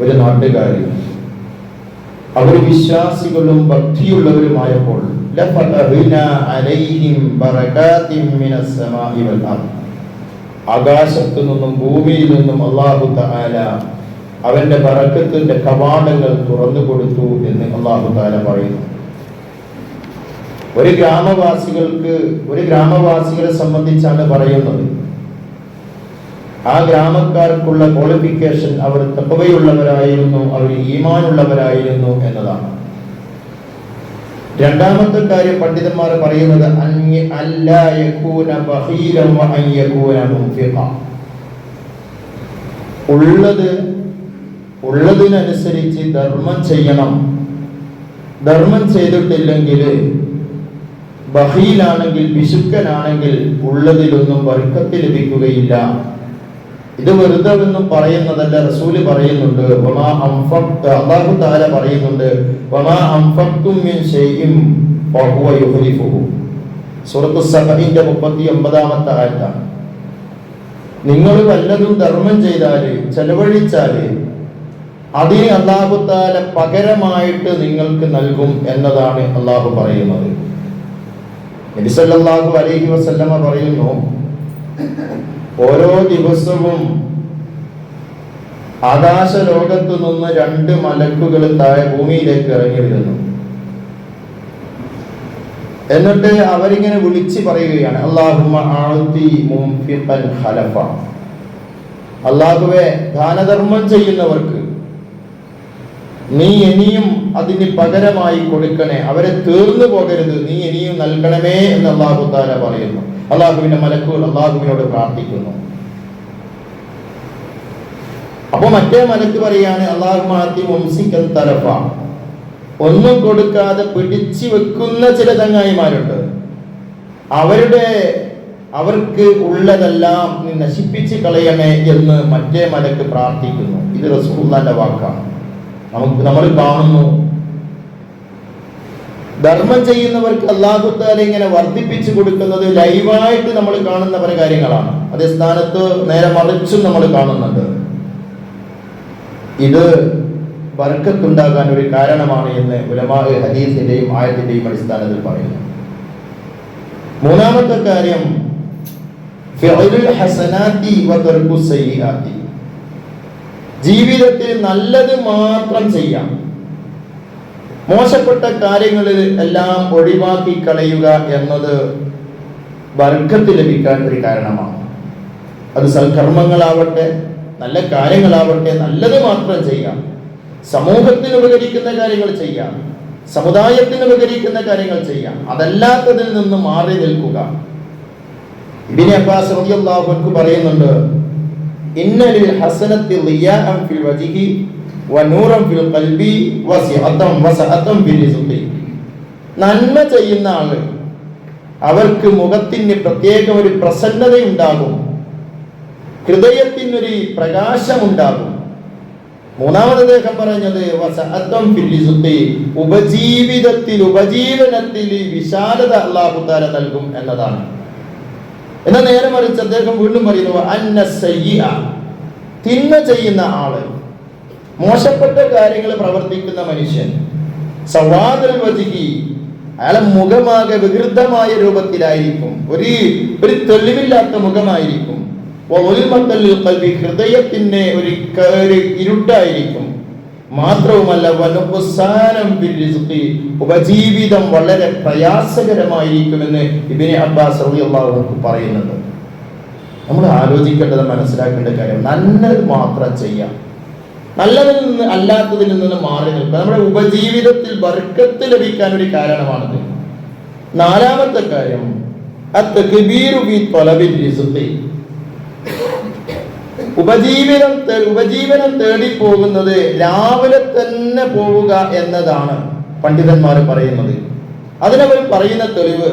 ഒരു നാട്ടുകാരി. അവർ വിശ്വാസികളും ഭക്തിയുള്ളവരുമായപ്പോൾ ആകാശത്തു നിന്നും ഭൂമിയിൽ നിന്നും അള്ളാഹു തആല അവന്റെ പറക്കത്തിന്റെ കവാടങ്ങൾ തുറന്നു കൊടുത്തു എന്ന് അള്ളാഹു താല പറയുന്നു. ഒരു ഗ്രാമവാസികൾക്ക് ഒരു ഗ്രാമവാസികളെ സംബന്ധിച്ചാണ് പറയുന്നത്. ആ ഗ്രാമക്കാർക്കുള്ള ക്വാളിഫിക്കേഷൻ അവർ തപ്പവയുള്ളവരായിരുന്നു അവർ ഈമാനുള്ളവരായിരുന്നു എന്നതാണ്. രണ്ടാമത്തെ കാര്യം പണ്ഡിതന്മാർ പറയുന്നത്. ഉള്ളത് ഉള്ളതിനനുസരിച്ച് ധർമ്മം ചെയ്യണം. ധർമ്മം ചെയ്തിട്ടില്ലെങ്കിൽ ബഹീലാണെങ്കിൽ പിശുക്കനാണെങ്കിൽ ഉള്ളതിലൊന്നും വർക്കത്ത് ലഭിക്കുകയില്ല. ഇത് വെറുതെ ഒന്നും പറയുന്നതല്ല റസൂൽ പറയുന്നുണ്ട് അള്ളാഹു താല പറയുന്നുണ്ട് വമാ അൻഫഖ്തും മിൻ ഷൈഇൻ ഫഹുവ യുഖ്ലിഫുഹു സൂറത്ത് സബഹിന്റെ 39ാമത്തെ ആയത്താണ്. നിങ്ങൾ വല്ലതും ധർമ്മം ചെയ്താൽ ചെലവഴിച്ചാൽ അതിന് അള്ളാഹുത്താല പകരമായിട്ട് നിങ്ങൾക്ക് നൽകും എന്നതാണ് അള്ളാഹു പറയുന്നത്. നബിസല്ലാഹു അലൈഹി വസല്ലമ പറയുന്നു ഓരോ ദിവസവും ആകാശ ലോകത്തു നിന്ന് രണ്ട് മലക്കുകൾ താഴെ ഭൂമിയിലേക്ക് ഇറങ്ങി വരുന്നു എന്നിട്ട് അവരിങ്ങനെ വിളിച്ച് പറയുകയാണ് ഖലഫ. അള്ളാഹുവെ ദാനധർമ്മം ചെയ്യുന്നവർക്ക് നീ ഇനിയും അതിന് പകരമായി കൊടുക്കണേ. അവരെ തീർന്നു പോകരുത്. നീ ഇനിയും നൽകണമേ എന്ന് അള്ളാഹു താല പറയുന്നു. അള്ളാഹുവിന്റെ മലക്കുകൾ അള്ളാഹുവിനോട് പ്രാർത്ഥിക്കുന്നു. അപ്പൊ മറ്റേ മലക്ക് പറയാണ് അള്ളാഹു മാറ്റി വംശിക്കൽ തലഫ. ഒന്നും കൊടുക്കാതെ പിടിച്ചു വെക്കുന്ന ചില ചങ്ങായിമാരുണ്ട്. അവരുടെ അവർക്ക് ഉള്ളതെല്ലാം നശിപ്പിച്ച് കളയണേ എന്ന് മറ്റേ മലക്ക് പ്രാർത്ഥിക്കുന്നു. ഇത് റസൂള്ളാന്റെ വാക്കാണ്. നമുക്ക് നമ്മൾ കാണുന്നു. ധർമ്മം ചെയ്യുന്നവർക്ക് അള്ളാഹുത്താല ഇങ്ങനെ വർദ്ധിപ്പിച്ചു കൊടുക്കുന്നത് ലൈവായിട്ട് നമ്മൾ കാണുന്ന പല കാര്യങ്ങളാണ്. അതേ സ്ഥാനത്ത് നേരെ മറിച്ചും നമ്മൾ കാണുന്നുണ്ട്. ഇത് വർക്കത്തുണ്ടാകാൻ ഒരു കാരണമാണ് എന്ന് ഉലമാ ഹദീസിന്റെയും ആയത്തിന്റെയും അടിസ്ഥാനത്തിൽ പറയുന്നു. മൂന്നാമത്തെ കാര്യം ഹസനാത്തി ജീവിതത്തിൽ നല്ലത് മാത്രം ചെയ്യാം. മോശപ്പെട്ട കാര്യങ്ങളിൽ എല്ലാം ഒഴിവാക്കി കളയുക എന്നത് വർഗത്ത് ലഭിക്കാൻ ഒരു കാരണമാണ്. അത് സൽക്കർമ്മങ്ങളാവട്ടെ നല്ല കാര്യങ്ങളാവട്ടെ നല്ലത് മാത്രം ചെയ്യാം. സമൂഹത്തിന് ഉപകരിക്കുന്ന കാര്യങ്ങൾ ചെയ്യാം. സമുദായത്തിന് ഉപകരിക്കുന്ന കാര്യങ്ങൾ ചെയ്യാം. അതല്ലാത്തതിൽ നിന്ന് മാറി നിൽക്കുക. ഇബിനെ അബ്ബാസ് റളിയല്ലാഹു അൻഹു പറയുന്നുണ്ട് ഫിൽ വജ്ഹി ഫിൽ വസഅതൻ ഫിൽ റിസ്ഖി. നന്മ ചെയ്യുന്ന ആൾ അവർക്ക് മുഖത്തിന് പ്രത്യേകം ഒരു പ്രസന്നതയുണ്ടാകും. ഹൃദയത്തിനൊരു പ്രകാശമുണ്ടാകും. മൂന്നാമത് അദ്ദേഹം പറഞ്ഞത് വസഅത്തം ഫിൽ റിസ്ഖി. ഉപജീവിതത്തിൽ ഉപജീവനത്തിൽ വിശാലത അള്ളാഹുദാര നൽകും എന്നതാണ്. എന്നാൽ നേരെ മറിച്ച് അദ്ദേഹം വീണ്ടും പറയുന്നു അന്ന സയ്യ തിന്മ ചെയ്യുന്ന ആൾ. മോശപ്പെട്ട കാര്യങ്ങൾ പ്രവർത്തിക്കുന്ന മനുഷ്യൻ. സവാദൽ വജികി അയാളെ മുഖമാകെ വികൃതമായ രൂപത്തിലായിരിക്കും. ഒരു ഒരു തെളിവില്ലാത്ത മുഖമായിരിക്കും. ഹൃദയത്തിന്റെ ഒരു ഇരുട്ടായിരിക്കും. മാത്രവുമല്ല. ഉപജീവിതം വളരെ പ്രയാസകരമായിരിക്കുമെന്ന് ഇബിനെ അബ്ബാസ് അൻഹു പറയുന്നത് നമ്മൾ ആലോചിക്കേണ്ടത് മനസ്സിലാക്കേണ്ട കാര്യം നല്ലത് മാത്രം ചെയ്യാം. നല്ലതിൽ നിന്ന് അല്ലാത്തതിൽ നിന്ന് മാറി നിൽക്കുക. നമ്മുടെ ഉപജീവിതത്തിൽ വർക്കത്ത് ലഭിക്കാൻ ഒരു കാരണമാണിത്. നാലാമത്തെ കാര്യം അത്തക്ബീറു ഫീ ത്വലബിൽ റിസ്ഖി. ഉപജീവനം ഉപജീവനം തേടി പോകുന്നത് രാവിലെ തന്നെ പോവുക എന്നതാണ് പണ്ഡിതന്മാർ പറയുന്നത്. അതിനവർ പറയുന്ന തെളിവ്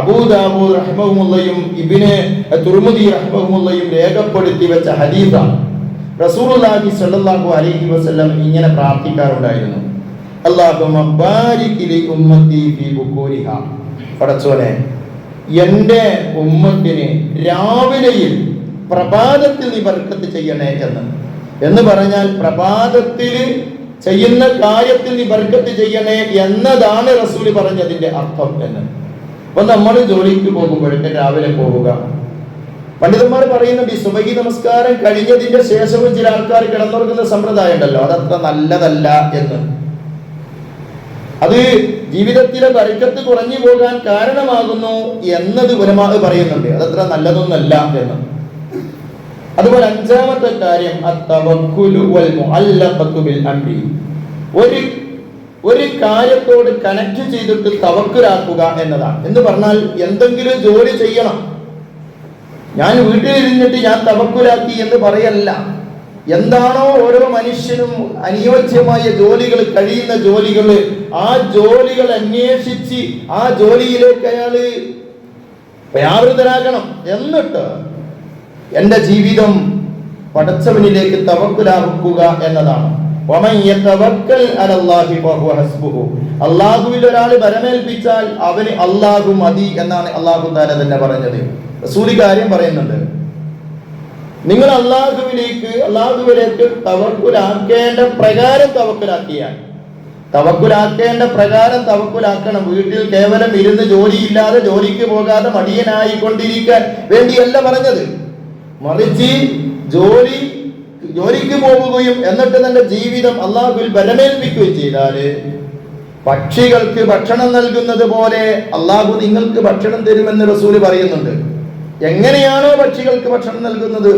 അബൂദാബൂദ് റഹ്മഹുമുള്ളയും ഇബിനെ തുർമുദി റഹ്മഹുമുള്ളയും രേഖപ്പെടുത്തി വെച്ച ഹദീസാണ്. റസൂലുള്ളാഹി സ്വല്ലല്ലാഹു അലൈഹി വസല്ലം ഇങ്ങനെ പ്രാർത്ഥിക്കാറുണ്ടായിരുന്നു. അല്ലാഹുമ്മ ബാരിക് ലി ഉമ്മത്തി ഫീ ബുക്കൂരിഹ പടച്ചോനെ എന്റെ ഉമ്മത്തിന് രാവിലെയിൽ പ്രഭാതത്തിൽ നീ ബർക്കത്ത് ചെയ്യണേ എന്ന് എന്ന് പറഞ്ഞാൽ പ്രഭാതത്തിൽ ചെയ്യുന്ന കാര്യത്തിൽ നീ ബർക്കത്ത് ചെയ്യണേ എന്നതാണ് റസൂൽ പറഞ്ഞതിന്റെ അർത്ഥം എന്ന്. അപ്പൊ നമ്മൾ ജോലിക്ക് പോകുമ്പോഴൊക്കെ രാവിലെ പോവുക. പണ്ഡിതന്മാർ പറയുന്നുണ്ട് ഈ സുബഹി നമസ്കാരം കഴിഞ്ഞതിന്റെ ശേഷവും ചില ആൾക്കാർ കിടന്നുറങ്ങുന്ന സമ്പ്രദായം ഉണ്ടല്ലോ. അതത്ര നല്ലതല്ല എന്ന്. അത് ജീവിതത്തിലെ ബർക്കത്ത് കുറഞ്ഞു പോകാൻ കാരണമാകുന്നു എന്നത് ഉലമാ പറയുന്നുണ്ട്. അതത്ര നല്ലതൊന്നല്ല എന്ന്. അതുപോലെ അഞ്ചാമത്തെ കാര്യം ഒരു ഒരു കാര്യത്തോട് കണക്ട് ചെയ്തിട്ട് തവക്കുരാക്കുക എന്നതാണ്. എന്ന് പറഞ്ഞാൽ എന്തെങ്കിലും ജോലി ചെയ്യണം. ഞാൻ വീട്ടിലിരുന്നിട്ട് ഞാൻ തവക്കുരാക്കി എന്ന് പറയല്ല. എന്താണോ ഓരോ മനുഷ്യനും അനുയോജ്യമായ ജോലികൾ കഴിയുന്ന ജോലികൾ ആ ജോലികൾ അന്വേഷിച്ച് ആ ജോലിയിലേക്ക് അയാൾ വ്യാപൃതരാകണം എന്നിട്ട് എന്റെ ജീവിതം പടച്ചവനിലേക്ക് തവക്കുലാക്കുക എന്നതാണ്. അള്ളാഹുവിൽ ഒരാൾ വരമേൽപ്പിച്ചാൽ അവന് അള്ളാഹു മതി എന്നാണ് അള്ളാഹു താല തന്നെ പറഞ്ഞത്. റസൂലി കാര്യം പറയുന്നുണ്ട്. നിങ്ങൾ അള്ളാഹുവിലേക്ക് അള്ളാഹുവിലേക്ക് തവക്കുലാക്കേണ്ട പ്രകാരം തവക്കുലാക്കിയാൽ. തവക്കുലാക്കേണ്ട പ്രകാരം തവക്കുലാക്കണം. വീട്ടിൽ കേവലം ഇരുന്ന് ജോലിയില്ലാതെ ജോലിക്ക് പോകാതെ മടിയനായിക്കൊണ്ടിരിക്കാൻ വേണ്ടിയല്ല പറഞ്ഞത്. മറിച്ച് ജോലി ജോലിക്ക് പോകുകയും എന്നിട്ട് തന്റെ ജീവിതം അള്ളാഹുവിൽ ബലമേൽപ്പിക്കുകയും ചെയ്താൽ പക്ഷികൾക്ക് ഭക്ഷണം നൽകുന്നത് പോലെ അള്ളാഹു നിങ്ങൾക്ക് ഭക്ഷണം തരുമെന്ന് റസൂൽ പറയുന്നുണ്ട്. എങ്ങനെയാണോ പക്ഷികൾക്ക് ഭക്ഷണം നൽകുന്നത്?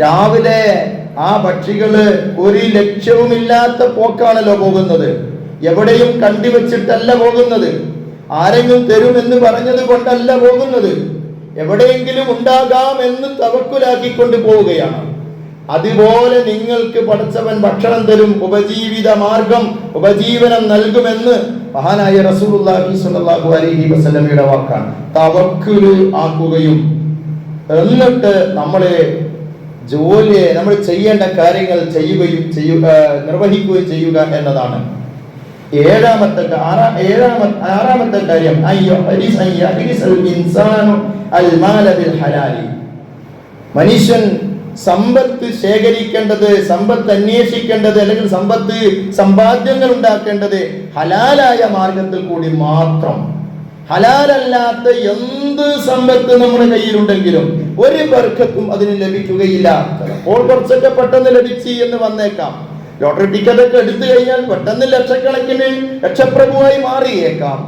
രാവിലെ ആ പക്ഷികൾ ഒരു ലക്ഷ്യവുമില്ലാത്ത പോക്കാണല്ലോ പോകുന്നത്. എവിടെയും കണ്ടുവച്ചിട്ടല്ല പോകുന്നത്. ആരെങ്കിലും തരുമെന്ന് പറഞ്ഞത് കൊണ്ടല്ല പോകുന്നത്. എവിടെയെങ്കിലും ഉണ്ടാകാം എന്ന് തവക്കുലാക്കിക്കൊണ്ട് പോവുകയാണ്. അതുപോലെ നിങ്ങൾക്ക് പഠിച്ചവൻ ഭക്ഷണം തരും ഉപജീവിത മാർഗം ഉപജീവനം നൽകുമെന്ന് മഹാനായ റസൂലുള്ളാഹി സ്വല്ലല്ലാഹു അലൈഹി വസല്ലമയുടെ വാക്കാണ്. തവക്കുൽ ആക്കുകയും എന്നിട്ട് നമ്മളെ ജോലിയെ നമ്മൾ ചെയ്യേണ്ട കാര്യങ്ങൾ ചെയ്യുകയും ചെയ്യുക നിർവഹിക്കുകയും ചെയ്യുക എന്നതാണ്. ഏഴാമത്തെ ആറാം ഏഴാമത്തെ ആറാമത്തെ കാര്യം മനുഷ്യൻ സമ്പത്ത് ശേഖരിക്കേണ്ടത് സമ്പത്ത് അന്വേഷിക്കേണ്ടത് അല്ലെങ്കിൽ സമ്പത്ത് സമ്പാദ്യങ്ങൾ ഉണ്ടാക്കേണ്ടത് ഹലാലായ മാർഗത്തിൽ കൂടി മാത്രം. ഹലാലല്ലാത്ത എന്ത് സമ്പത്ത് നമ്മുടെ കയ്യിലുണ്ടെങ്കിലും ഒരു ബർക്കത്തും അതിന് ലഭിക്കുകയില്ല. ഓൾ കുറച്ചൊക്കെ പെട്ടെന്ന് ലഭിച്ചു എന്ന് വന്നേക്കാം. ലോട്ടറി ടിക്കറ്റ് ഒക്കെ എടുത്തു കഴിഞ്ഞാൽ പെട്ടെന്ന് ലക്ഷക്കണക്കിന് ലക്ഷപ്രഭുവായി മാറിയേക്കാം.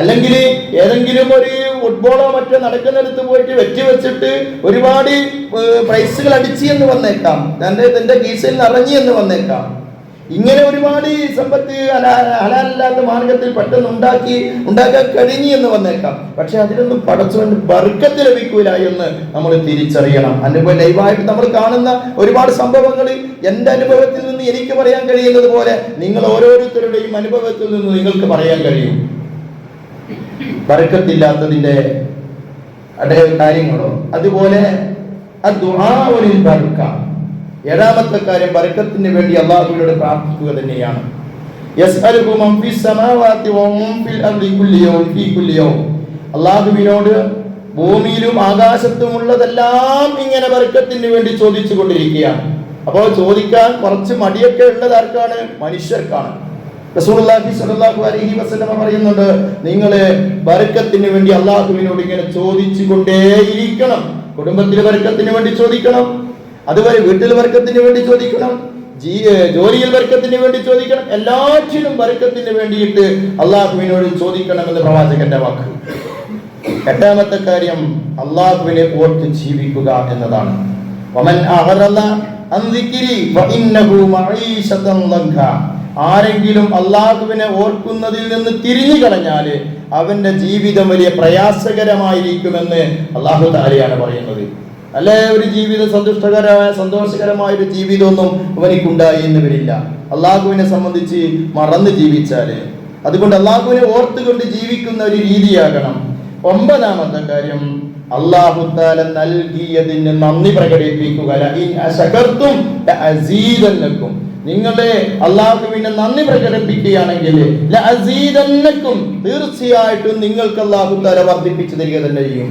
അല്ലെങ്കിൽ ഏതെങ്കിലും ഒരു ഫുട്ബോളോ മറ്റോ നടക്കുന്നിടത്ത് പോയിട്ട് വെച്ച് വെച്ചിട്ട് ഒരുപാട് പ്രൈസുകൾ അടിച്ചു എന്ന് വന്നേക്കാം. തന്റെ തന്റെ കീസിൽ നിറഞ്ഞു എന്ന് വന്നേക്കാം. ഇങ്ങനെ ഒരുപാട് സമ്പത്ത് ഹലാ- ഹലാലല്ലാത്ത മാർഗത്തിൽ പെട്ടെന്ന് ഉണ്ടാക്കി ഉണ്ടാക്കാൻ കഴിഞ്ഞു എന്ന് വന്നേക്കാം. പക്ഷെ അതിനൊന്നും പടച്ചുകൊണ്ട് ബർക്കത്ത് ലഭിക്കൂല എന്ന് നമ്മൾ തിരിച്ചറിയണം. അനുഭവം ലൈവായിട്ട് നമ്മൾ കാണുന്ന ഒരുപാട് സംഭവങ്ങൾ എന്റെ അനുഭവത്തിൽ നിന്ന് എനിക്ക് പറയാൻ കഴിയുന്നത് പോലെ നിങ്ങൾ ഓരോരുത്തരുടെയും അനുഭവത്തിൽ നിന്ന് നിങ്ങൾക്ക് പറയാൻ കഴിയും. ബർക്കത്തില്ലാത്തതിന്റെ അടയ കാര്യങ്ങളോ? അതുപോലെ ആ ഒരു ബർക്ക. ഏഴാമത്തെ കാര്യം ബർക്കത്തിന് വേണ്ടി അള്ളാഹുവിനോട് പ്രാർത്ഥിക്കുക തന്നെയാണ്. അള്ളാഹുവിനോട് ഭൂമിയിലും ആകാശത്തുമുള്ളതെല്ലാം ഇങ്ങനെ ബർക്കത്തിന് വേണ്ടി ചോദിച്ചു കൊണ്ടിരിക്കുകയാണ് അപ്പോൾ ചോദിക്കാൻ കുറച്ച് മടിയൊക്കെ ഉള്ളത് ആർക്കാണ്? മനുഷ്യർക്കാണ്. അലൈഹി വസല്ലമ പറയുന്നുണ്ട് നിങ്ങൾ ബർക്കത്തിന് വേണ്ടി അള്ളാഹുവിനോട് ഇങ്ങനെ ചോദിച്ചു കൊണ്ടേയിരിക്കണം കുടുംബത്തിലെ ബർക്കത്തിന് വേണ്ടി ചോദിക്കണം. അതുപോലെ വീട്ടിൽ വർക്കത്തിന് വേണ്ടി ചോദിക്കണം ജോലിയിൽ വർക്കത്തിന് വേണ്ടി ചോദിക്കണം എല്ലാറ്റിനും വർക്കത്തിന് വേണ്ടിയിട്ട് അള്ളാഹുവിനോട് ചോദിക്കണമെന്ന് പ്രവാചകന്റെ വാക്ക്. എട്ടാമത്തെ കാര്യം അള്ളാഹുവിനെ ഓർത്ത് ജീവിക്കുക എന്നതാണ്. ആരെങ്കിലും അള്ളാഹുവിനെ ഓർക്കുന്നതിൽ നിന്ന് തിരിഞ്ഞു കളഞ്ഞാൽ അവന്റെ ജീവിതം വലിയ പ്രയാസകരമായിരിക്കുമെന്ന് അള്ളാഹു താലയാണ് പറയുന്നത്. അല്ലെ? ഒരു ജീവിതം സന്തുഷ്ടകരമായ സന്തോഷകരമായ ഒരു ജീവിതമൊന്നും അവനിക്കുണ്ടായി എന്ന് വരില്ല അള്ളാഹുവിനെ സംബന്ധിച്ച് മറന്ന് ജീവിച്ചാൽ. അതുകൊണ്ട് അള്ളാഹുവിനെ ഓർത്തുകൊണ്ട് ജീവിക്കുന്ന ഒരു രീതിയാകണം. ഒമ്പതാമത്തെ കാര്യം അള്ളാഹു താല നൽകിയതിന് നന്ദി പ്രകടിപ്പിക്കുക. ലഅസീദന്നക്കും. നിങ്ങളെ അള്ളാഹുവിനെ നന്ദി പ്രകടിപ്പിക്കുകയാണെങ്കിൽ തീർച്ചയായിട്ടും നിങ്ങൾക്ക് അള്ളാഹു താല വർദ്ധിപ്പിച്ചു തരിക തന്നെ ചെയ്യും.